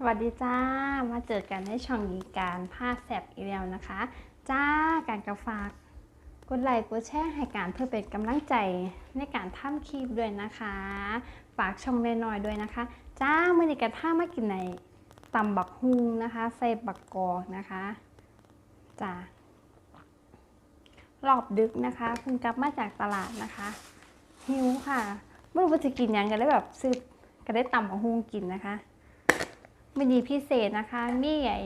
สวัสดีจ้า มาเจอกันในช่องยีการผ้าแสบอีกแล้วนะคะ จ้าการกระฝากกดไลค์กดแชร์ให้การเพื่อเป็นกำลังใจในการทำคลิปด้วยนะคะ ฝากช่องน้อยๆด้วยนะคะ จ้าเมื่อนี้กันผ้ามากินในตำบักฮุงนะคะใส่บักกอกนะคะจ้ารอบดึกนะคะเพิ่งกลับมาจากตลาดนะคะ หิวค่ะไม่รู้ว่าจะกินยังกันได้แบบซื้อก็ได้ตำบักฮุงกินนะคะ มินีพิเศษนะคะ มีไอ้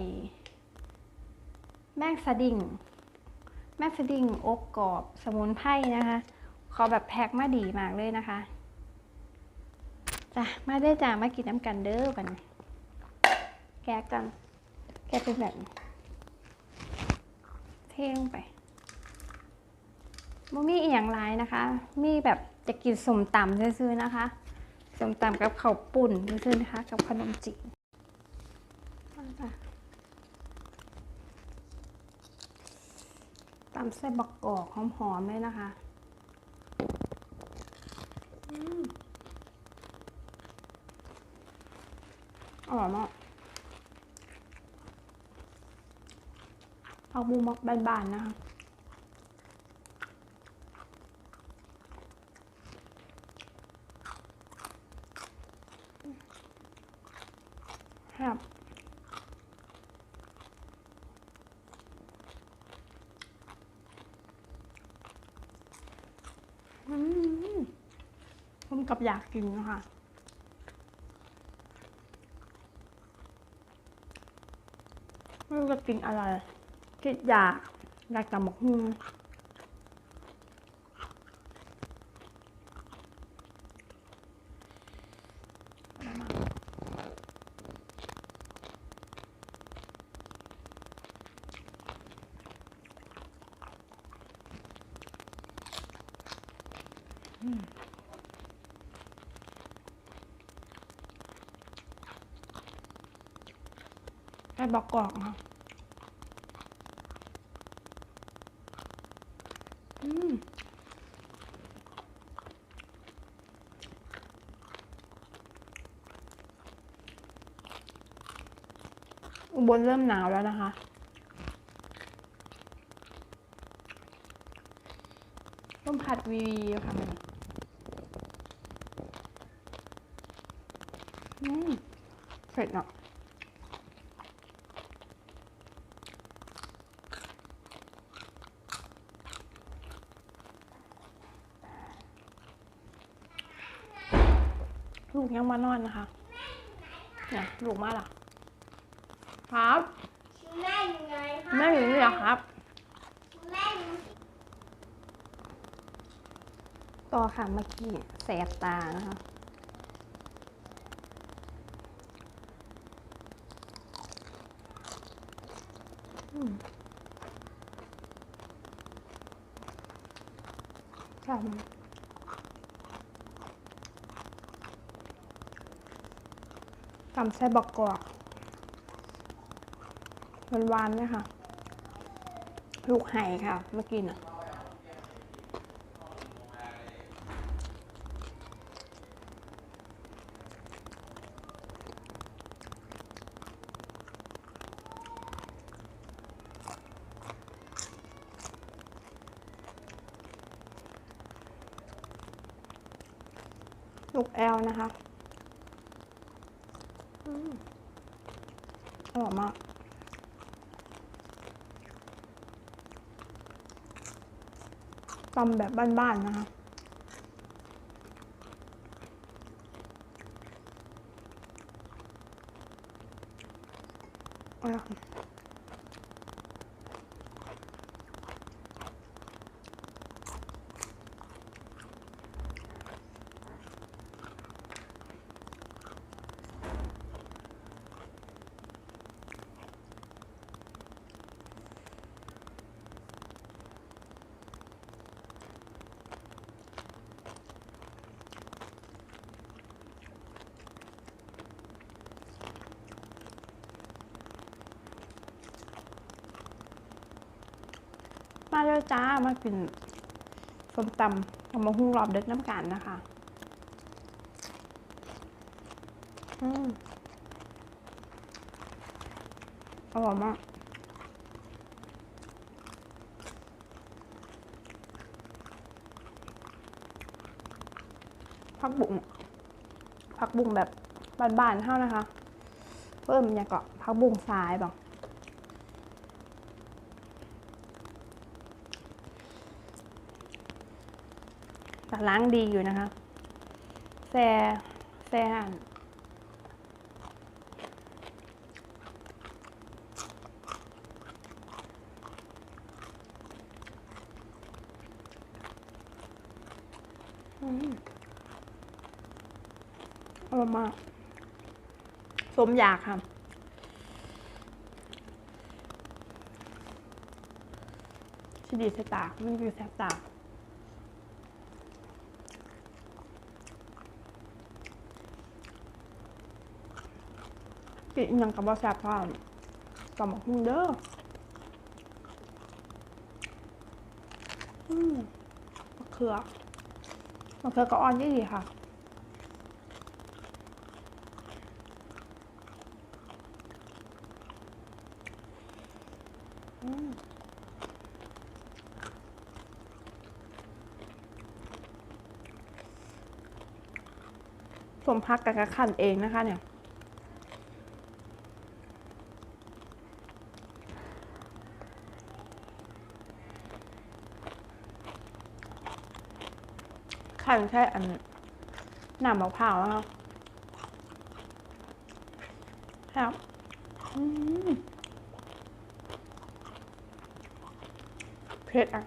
แมงสดิ้งแมงสดิ้งอบกรอบสมุนไพรนะคะเขาแบบแพ็คมาดีมากเลยนะคะจ้ะมาได้จ้ามากินน้ำกันเด้อกัน แกะกัน แกะเป็นแบบเท่งไปบ่มีอีกอย่างไรนะคะ มีแบบจะกินสมตำซื่อๆนะคะสมตำกับข้าวปุ่นซื่อๆนะคะ กับขนมจีน ตำไส้บักกอกหอมๆเลยนะคะอืมอร่อยมากผักบูมักบานๆนะคะครับ อืมผม กับอยากกินนะคะไม่รู้จะกินอะไรคิดอยากอยากตำบักหุ่ง ไอ้บักกอกค่ะอืมอุบลเริ่มหนาวแล้วนะคะร่มพัดวีวีค่ะมันอืมเผ็ดเนาะ ลูกยังมานอนนะคะเนี่ยลูกมาล่ะครับแม่อยู่ไหนคะแม่อยู่นี่เหรอครับแม่อยู่ต่อค่ะเมื่อกี้แสบตานะคะอืมใช่มัน ตำไส้บักกอกหวานๆเลยค่ะ ลูกไห่ค่ะ เมื่อกี้น่ะลูกแอลนะคะอืม อร่อยมากตำแบบบ้านๆนะคะอร่ อยมาเร็วจ้ามากินส้มตำเอามาหุ้งรอบเด็กน้ำกันนะคะอืมอร่อยมากผักบุ้งผักบุ้งแบบบานๆเท่านะคะ เพิ่มอย่างก็ผักบุ้งสายบอก ล้างดีอยู่นะคะแซ่แซ่หั่นอืมอร่อยมากสมอยากค่ะชิดีสตามันคือแซบตา กินยังกับว่าแซบพร้อมต่อมาหุ้งเด้ออืมะเขือมะเขือก็อ่อนยี่ดีค่ะสมพักกับกระขันเองนะคะเนี่ย ขันแค่อันหนามมะพร้าวนะคะครับเผ็ดอะ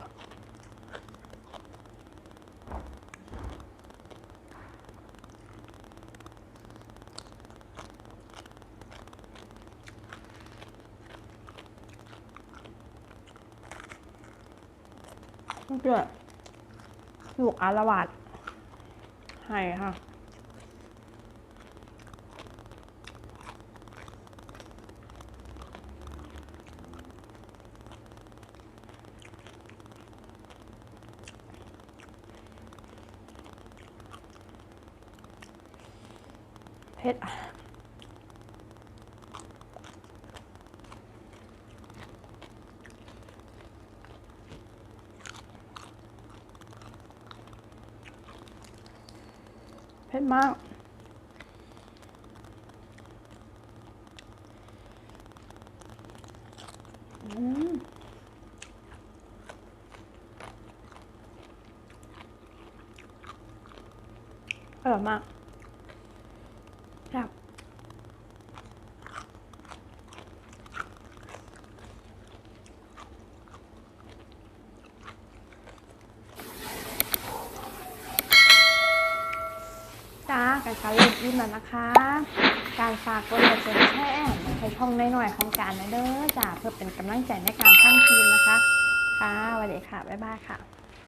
มันเกิดลูกอารวาด ให้ค่ะ เผ็ด ผ็ดมาก อืมอร่อยมากครับ จ้า การการเล่นยิ้มแล้วนะคะ การฝากกดไลค์กดแชร์ให้ช่องหน่อยๆของการนะเด้อจ้าเพื่อเป็นกำลังใจในการทำคลิปนะคะ ค่ะสวัสดีค่ะ บ๊ายบายค่ะ